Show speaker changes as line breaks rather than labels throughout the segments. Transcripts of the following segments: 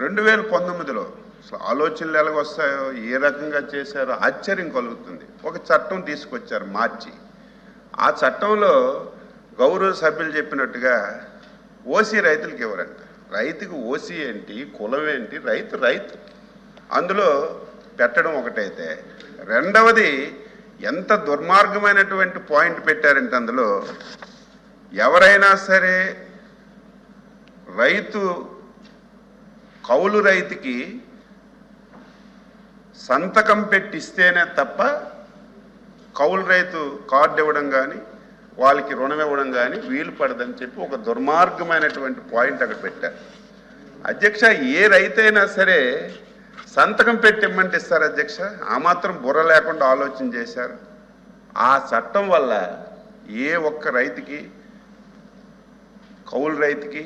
రెండు వేల పంతొమ్మిదిలో అసలు ఆలోచనలు ఎలాగ వస్తాయో ఏ రకంగా చేశారో ఆశ్చర్యం కలుగుతుంది. ఒక చట్టం తీసుకొచ్చారు మార్చి. ఆ చట్టంలో గౌరవ సభ్యులు చెప్పినట్టుగా ఓసీ రైతులకు ఇవ్వరంట. రైతుకు ఓసీ ఏంటి కులం ఏంటి రైతు రైతు. అందులో పెట్టడం ఒకటైతే రెండవది ఎంత దుర్మార్గమైనటువంటి పాయింట్ పెట్టారంటే అందులో ఎవరైనా సరే రైతు కౌలు రైతుకి సంతకం పెట్టిస్తేనే తప్ప కౌలు రైతు కార్డు ఇవ్వడం కానీ వాళ్ళకి రుణం ఇవ్వడం కానీ వీలు పడదని చెప్పి ఒక దుర్మార్గమైనటువంటి పాయింట్ అక్కడ పెట్టారు అధ్యక్ష ఏ రైతైనా సరే సంతకం పెట్టి ఇమ్మంటే ఇస్తారు అధ్యక్ష. ఆ మాత్రం బుర్ర లేకుండా ఆలోచన చేశారు. ఆ చట్టం వల్ల ఏ ఒక్క రైతుకి కౌలు రైతుకి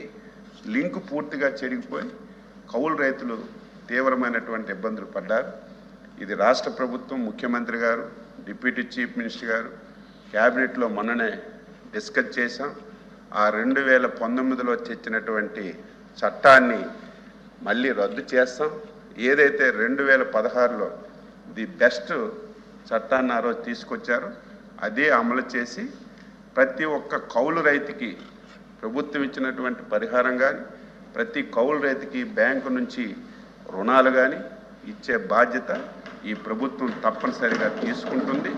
లింక్ పూర్తిగా చెడిగిపోయి కౌలు రైతులు తీవ్రమైనటువంటి ఇబ్బందులు పడ్డారు. ఇది రాష్ట్ర ప్రభుత్వం ముఖ్యమంత్రి గారు డిప్యూటీ చీఫ్ మినిస్టర్ గారు క్యాబినెట్లో మొన్ననే డిస్కస్ చేశాం. ఆ రెండు వేల పంతొమ్మిదిలో తెచ్చినటువంటి చట్టాన్ని మళ్ళీ రద్దు చేస్తాం. ఏదైతే రెండు వేల పదహారులో ది బెస్ట్ చట్టాన్ని ఆ రోజు తీసుకొచ్చారో అదే అమలు చేసి ప్రతి ఒక్క కౌలు రైతుకి ప్రభుత్వం ఇచ్చినటువంటి పరిహారం కానీ ప్రతి కౌలు రైతుకి బ్యాంకు నుంచి రుణాలు కానీ ఇచ్చే బాధ్యత ఈ ప్రభుత్వం తప్పనిసరిగా తీసుకుంటుంది.